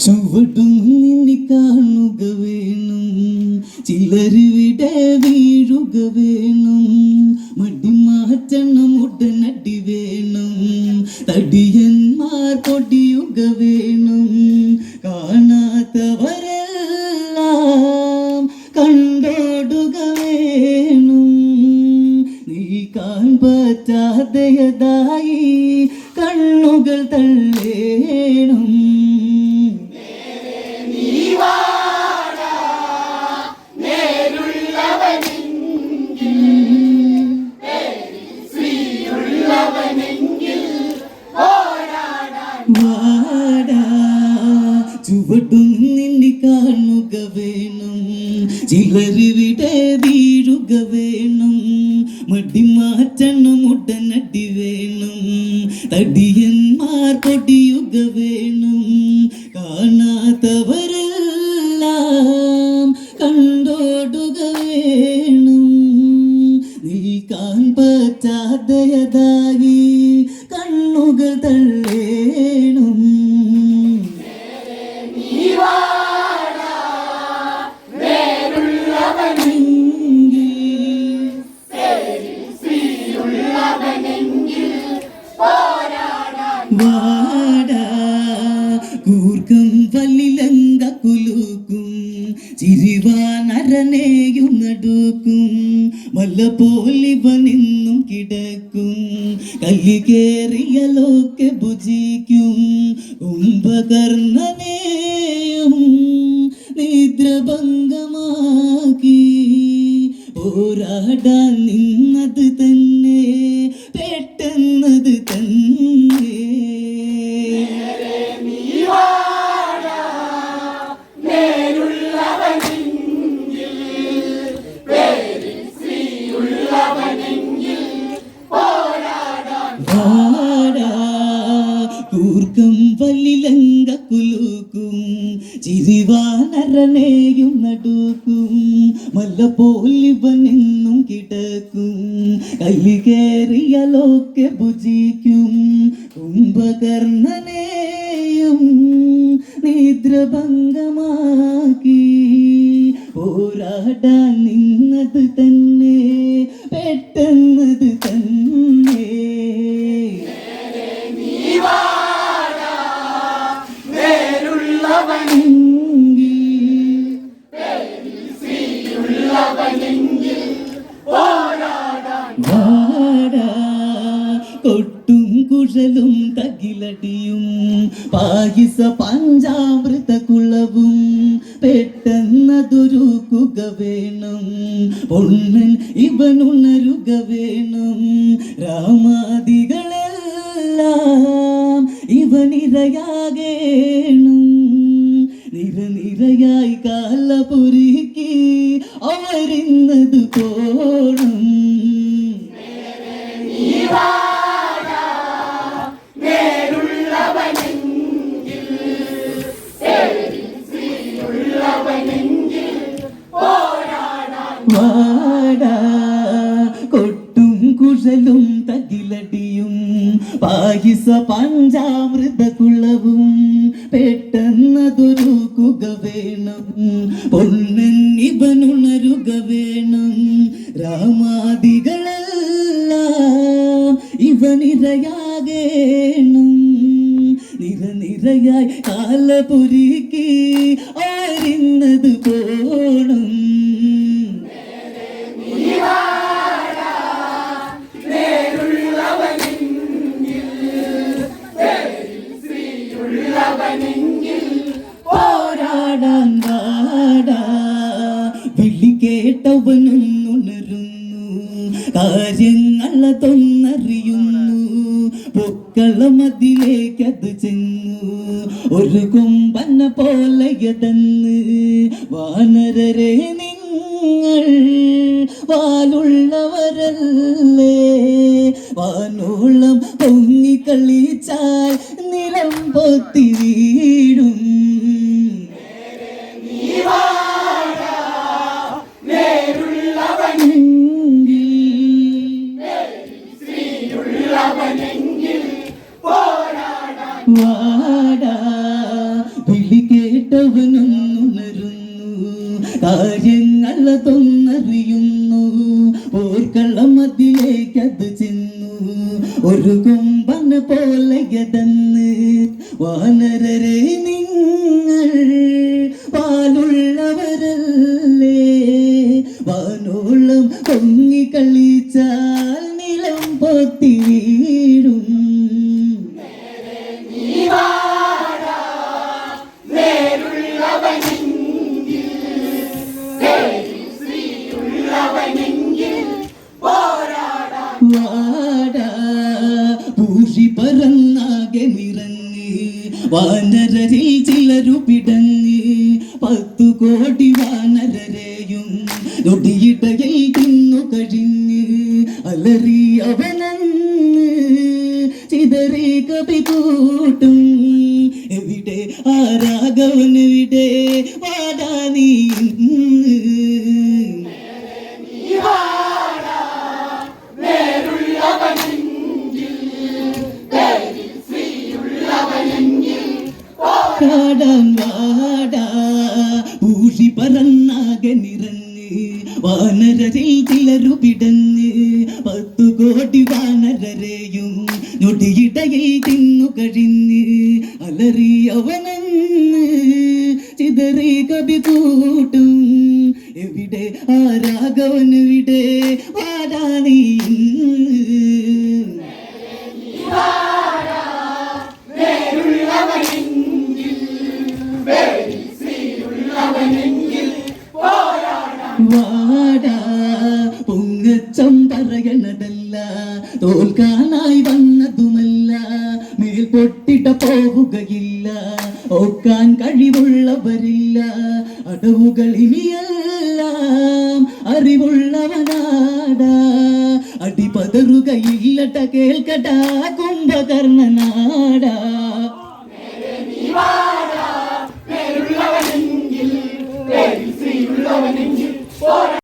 ചുവടും നിന്നെ കാണുക വേണം. ചിലരിവിടെ വീഴുക വേണം. മടി മാറ്റണം ഉടനടി വേണം. തടിയന്മാർ പൊടിയുക വേണം. കാണാത്തവരെല്ലാം കണ്ടോടുക വേണം. നീ കാൺപറ്റാതെയതായി കണ്ണുകൾ തള്ളേണം ചുവടും നിന്നെ കാണുക വേണം. ചിലരിവിടെ വീഴുക വേണം. മടി മാറ്റണം ഉടനടി വേണം. തടിയന്മാർ പൊടിയുക വേണം. കാണാത്തവരെല്ലാം കണ്ടോടുക വേണം. നീക്കാൻ പറ്റാതെയതായി വാടാ കൂർക്കം വല്ലിലങ്ക കുലുക്കും ചിരിവാനരനെയും നടുക്കും മല്ല പോലിവ നിന്നും കിടക്കും കല്ലി കേറിയലൊക്കെ ഭുജിക്കും കുംഭകർണനെയും നിദ്രഭംഗമാക്കി. പോരാടാൻ നിന്നത് തന്നെ ചിരിവാനരനെയും നടുക്കും. മല്ല പോലിവനെന്നും കിടക്കും. കയ്യിൽ കയറിയാലൊക്കെ ഭുജിക്കും. കുംഭകർണനെയും നിദ്രഭംഗമാക്കി പോരാടാൻ കൊട്ടും കുഴലും തകിലടിയും പാഹിസ പഞ്ചാമൃത കുളവും പെട്ടെന്നതൊരുക്കുക വേണം. പൊണ്ണൻ ഇവനുണരുക വേണം. രാമാദികളെല്ലാം ഇവനിരയാകേണം. തകിലടിയും പായസ പഞ്ചാമൃത കുളവും പെട്ടെന്നതൊരുക്കുക വേണം പൊണ്ണൻ ഇവനുണരുക വേണം രാമാദികളെല്ലാം ഇവനിരയാകേണം നിരനിരയായി കാലപുരിക്ക് കാര്യങ്ങളതൊന്നറിയുന്നു പൊക്കളമതിലേക്കത് ചെന്നു. ഒരു കൊമ്പന പോലെയതെന്ന് വാനരരെ നിങ്ങൾ കാര്യങ്ങൾ തൊന്നറിയുന്നു ഓർക്കള്ളം അതിലേക്കത് ചെന്നു. ഒരു കൊമ്പന പോലെ കിടന്ന് വാനരരെ നിങ്ങൾ പാലുള്ളവരല്ലേ? വാനോളം പൊങ്ങി കളിച്ചാൽ നിലം പൊത്തി വീടും വാടാ വാനരരിൽ ചിലരു പിടഞ്ഞ് പത്തു കോടി വാനരരെയും നൊടിയിടയിൽ തിന്നു കഴിഞ്ഞ് അലറി അവനന്ന് ചിതറി കവി കൂട്ടും എവിടെ ആരാഗവനെവിടെ വാടാ നീ ഇന്ന്? വാടാ. ഊഴി പറന്നാകെ നിറഞ്ഞ് വാനരരിൽ ചിലരു പിടഞ്ഞ് പത്തു കോടി വാനരരെയും ഞൊടിയിടയിൽ തിന്നു കഴിഞ്ഞ് അലറി അവനന്ന് ചിതറി കവി കൂട്ടും എവിടെ ആ എവിടെ വാടാ പറയണതല്ല തോൽക്കാനായി വന്നതുമല്ല. മേൽ പൊട്ടിട്ട പോകുകയില്ല. ഓക്കാൻ കഴിവുള്ളവരില്ല. അടവുകൾ ഇനിയെല്ലാം അറിവുള്ളവനാട. അടിപതറുകയില്ലട്ട കേൾക്കട്ട കുംഭകർണനാടാ.